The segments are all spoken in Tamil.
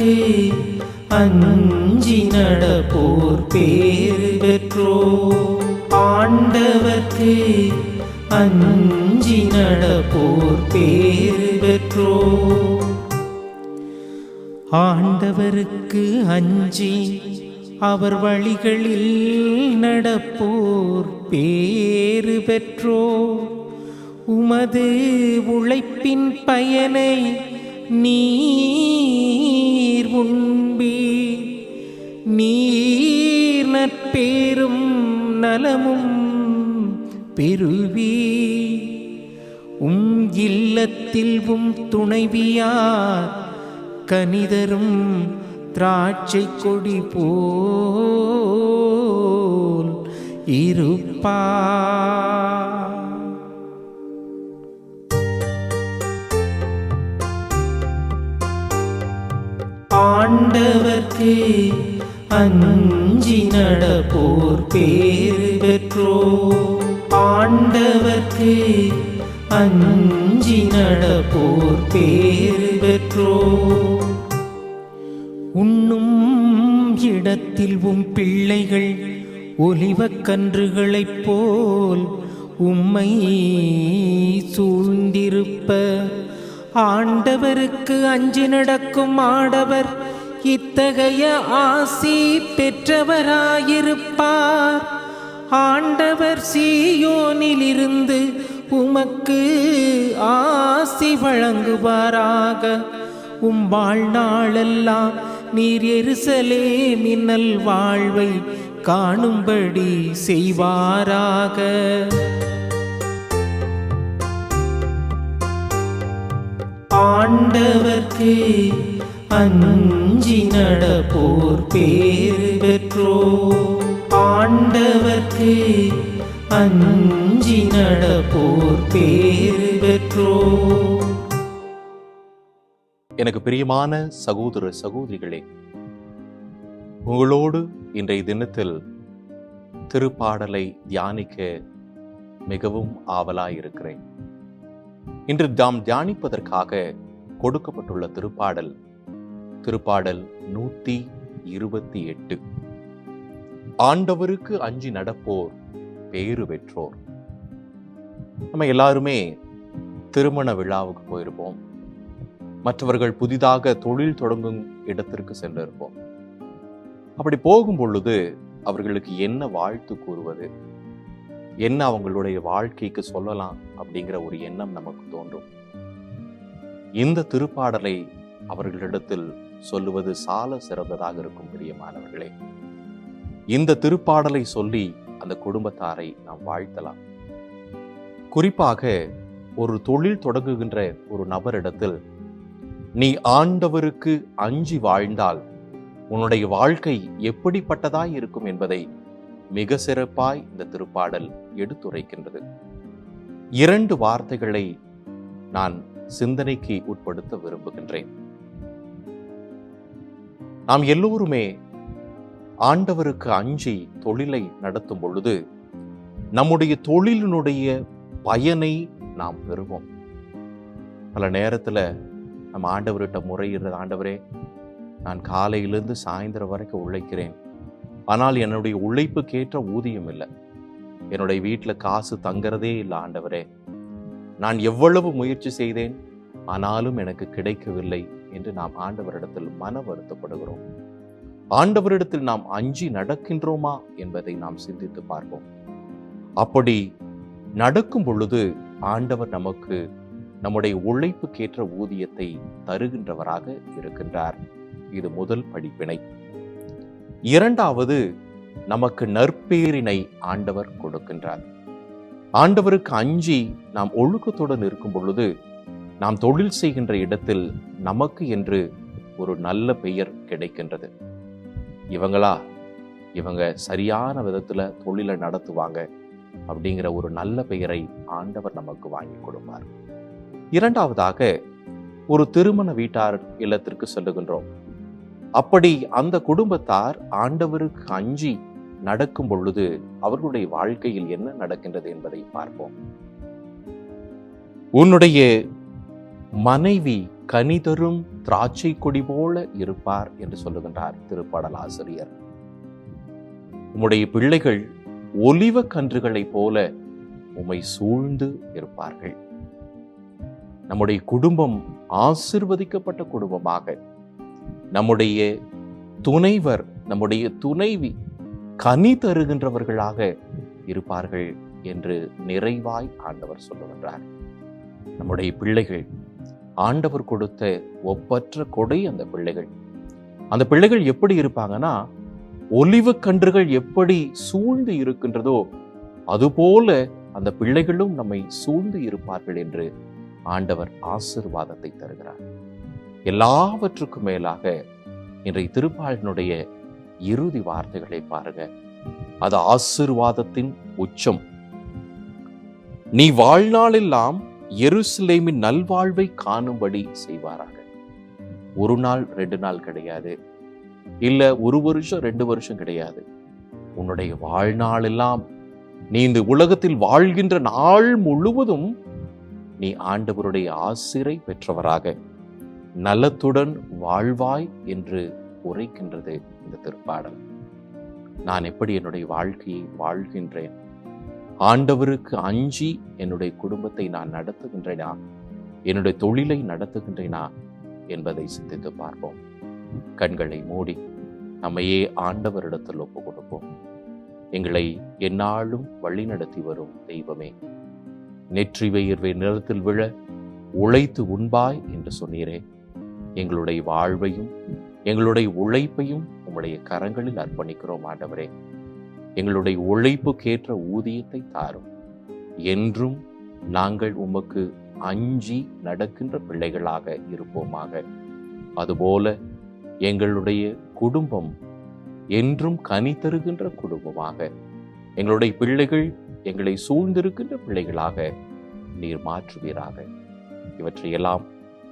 ஆண்டவர்க்கு அஞ்சி நடப்போர் பேறு பெற்றோ. ஆண்டவர்க்கு அஞ்சி நடப்போர் பேறு பெற்றோ. ஆண்டவருக்கு அஞ்சி அவர் வழிகளில் நடப்போர் பேறு பெற்றோ. உமது உழைப்பின் பயனை நீ நீர் உண்பீர் நீர் நற்பேரும் நலமும் பெருவி உம் இல்லத்தில் உம் துணைவியார் கனிதரும் திராட்சை கொடி போல் இருப்பா ஆண்டவர்க்கு அஞ்சி நடப்போர் பேறு பெற்றோ. ஆண்டவர்க்கு அஞ்சி நடப்போர் பேறு பெற்றோ. உண்ணும் இடத்தில் உம் பிள்ளைகள் ஒலிவக் கன்றுகளைப் போல் உம்மை சூழ்ந்திருப்ப. ஆண்டவருக்கு அஞ்சு நடக்கும் ஆடவர் இத்தகைய ஆசி பெற்றவராயிருப்பார். ஆண்டவர் சீயோனிலிருந்து உமக்கு ஆசி வழங்குவாராக. உம் வாழ்நாளெல்லாம் நீர் எருசலே மின்னல் வாழ்வை காணும்படி செய்வாராக. ஆண்டவர்க்கு அஞ்சி நடப்போர் பேறு பெற்றோ. ஆண்டவர்க்கு அஞ்சி நடப்போர் பேறு பெற்றோ. எனக்கு பிரியமான சகோதர சகோதரிகளே உங்களோடு இன்றைய தினத்தில் திருப்பாடலை தியானிக்க மிகவும் ஆவலாயிருக்கிறேன். இன்று தாம் தியானிப்பதற்காக கொடுக்கப்பட்டுள்ள திருப்பாடல் திருப்பாடல் நூத்தி இருபத்தி எட்டு. ஆண்டவருக்கு அஞ்சி நடப்போர் பேறு பெற்றோர். நம்ம எல்லாருமே திருமண விழாவுக்கு போயிருப்போம். மற்றவர்கள் புதிதாக தொழில் தொடங்கும் இடத்திற்கு சென்றிருப்போம். அப்படி போகும் பொழுது அவர்களுக்கு என்ன வாழ்த்து கூறுவது? என்ன அவங்களுடைய வாழ்க்கைக்கு சொல்லலாம் அப்படிங்கிற ஒரு எண்ணம் நமக்கு தோன்றும். இந்த திருப்பாடலை அவர்களிடத்தில் சொல்லுவது சால சிறந்ததாக இருக்கும் பிரியமானவர்களே. இந்த திருப்பாடலை சொல்லி அந்த குடும்பத்தாரை நாம் வாழ்த்தலாம். குறிப்பாக ஒரு தொழில் தொடங்குகின்ற ஒரு நபரிடத்தில் நீ ஆண்டவருக்கு அஞ்சி வாழ்ந்தால் உன்னுடைய வாழ்க்கை எப்படிப்பட்டதாய் இருக்கும் என்பதை மிக சிறப்பாய் இந்த திருப்பாடல் எடுத்துரைக்கின்றது. இரண்டு வார்த்தைகளை நான் சிந்தனைக்கு உட்படுத்த விரும்புகின்றேன். நாம் எல்லோருமே ஆண்டவருக்கு அஞ்சி தொழிலை நடத்தும் பொழுது நம்முடைய தொழிலினுடைய பயனை நாம் பெறுவோம். பல நேரத்தில் நம்ம ஆண்டவர்கிட்ட முறையிடுறது ஆண்டவரே நான் காலையிலிருந்து சாயந்தரம் வரைக்கும் உழைக்கிறேன். ஆனால் என்னுடைய உழைப்புக்கேற்ற ஊதியம் இல்லை. என்னுடைய வீட்டில் காசு தங்குறதே இல்லை ஆண்டவரே. நான் எவ்வளவு முயற்சி செய்தேன் ஆனாலும் எனக்கு கிடைக்கவில்லை. என்று நாம் ஆண்டவரிடத்தில் மன வருத்தப்படுகிறோம். ஆண்டவரிடத்தில் நாம் அஞ்சி நடக்கின்றோமா என்பதை நாம் சிந்தித்து பார்ப்போம். அப்படி நடக்கும் பொழுது ஆண்டவர் நமக்கு நம்முடைய உழைப்புக்கேற்ற ஊதியத்தை தருகின்றவராக இருக்கின்றார். இது முதல் படிப்பினை. இரண்டாவது நமக்கு நற்பேரினை ஆண்டவர் கொடுக்கின்றார். ஆண்டவருக்கு அஞ்சி நாம் ஒழுக்கத்துடன் இருக்கும் பொழுது நாம் தொழில் செய்கின்ற இடத்தில் நமக்கு என்று ஒரு நல்ல பெயர் கிடைக்கின்றது. இவங்களா? இவங்க சரியான விதத்தில் தொழிலை நடத்துவாங்க அப்படிங்கிற ஒரு நல்ல பெயரை ஆண்டவர் நமக்கு வாங்கி கொடுப்பார். இரண்டாவதாக ஒரு திருமண வீட்டார் இல்லத்திற்கு செல்லுகின்றோம். அப்படி அந்த குடும்பத்தார் ஆண்டவருக்கு அஞ்சி நடக்கும் பொழுது அவர்களுடைய வாழ்க்கையில் என்ன நடக்கின்றது என்பதை பார்ப்போம். உன்னுடைய மனைவி கனி தரும் திராட்சை கொடி போல இருப்பார் என்று சொல்லுகின்றார் திருப்பாடல் ஆசிரியர். உம்முடைய பிள்ளைகள் ஒலிவ கன்றுகளைப் போல உம்மை சூழ்ந்து இருப்பார்கள். நம்முடைய குடும்பம் ஆசிர்வதிக்கப்பட்ட குடும்பமாக நம்முடைய துணைவர் நம்முடைய துணைவி கனி தருகின்றவர்களாக இருப்பார்கள் என்று நிறைவாய் ஆண்டவர் சொல்லுகின்றார். நம்முடைய பிள்ளைகள் ஆண்டவர் கொடுத்த ஒப்பற்ற கொடை அந்த பிள்ளைகள். அந்த பிள்ளைகள் எப்படி இருப்பாங்கன்னா ஒலிவு கன்றுகள் எப்படி சூழ்ந்து இருக்கின்றதோ அதுபோல அந்த பிள்ளைகளும் நம்மை சூழ்ந்து இருப்பார்கள் என்று ஆண்டவர் ஆசிர்வாதத்தை தருகிறார். எல்லாவற்றுக்கும் மேலாக இன்றைய திருப்பாளினுடைய இறுதி வார்த்தைகளை பாருங்க. அது ஆசிர்வாதத்தின் உச்சம். நீ வாழ்நாளெல்லாம் எருசலேமின் நல்வாழ்வை காணும்படி செய்வாராக. ஒரு நாள் ரெண்டு நாள் கிடையாது. இல்ல ஒரு வருஷம் ரெண்டு வருஷம் கிடையாது. உன்னுடைய வாழ்நாள் எல்லாம் நீ இந்த உலகத்தில் வாழ்கின்ற நாள் முழுவதும் நீ ஆண்டவருடைய ஆசிரை பெற்றவராக நலத்துடன் வாழ்வாய் என்று உரைக்கின்றது இந்த திருப்பாடல். நான் எப்படி என்னுடைய வாழ்க்கையை வாழ்கின்றேன்? ஆண்டவருக்கு அஞ்சி என்னுடைய குடும்பத்தை நான் நடத்துகின்றேனா? என்னுடைய தொழிலை நடத்துகின்றேனா? என்பதை சிந்தித்து பார்ப்போம். கண்களை மூடி நம்மையே ஆண்டவரிடத்தில் ஒப்பு கொடுப்போம் எங்களை எந்நாளும் வழிநடத்தி வரும் தெய்வமே. நெற்றி வெயிர்வை நிறத்தில் விழ உழைத்து உண்பாய் என்று சொன்னீரே. எங்களுடைய வாழ்வையும் எங்களுடைய உழைப்பையும் உம்முடைய கரங்களில் அர்ப்பணிக்கிறோம் ஆண்டவரே. எங்களுடைய உழைப்புக்கேற்ற ஊதியத்தை தாரும். என்றும் நாங்கள் உமக்கு அஞ்சி நடக்கின்ற பிள்ளைகளாக இருப்போமாக. அதுபோல எங்களுடைய குடும்பம் என்றும் கனி தருகின்ற குடும்பமாக. எங்களுடைய பிள்ளைகள் எங்களை சூழ்ந்திருக்கின்ற பிள்ளைகளாக நீர் மாற்றுவீராக. இவற்றையெல்லாம்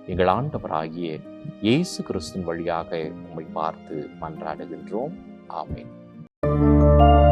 எங்கள் ஆண்டவராகிய இயேசு கிறிஸ்துவின் வழியாக உம்மை பார்த்து மன்றாடுகின்றோம். ஆமேன்.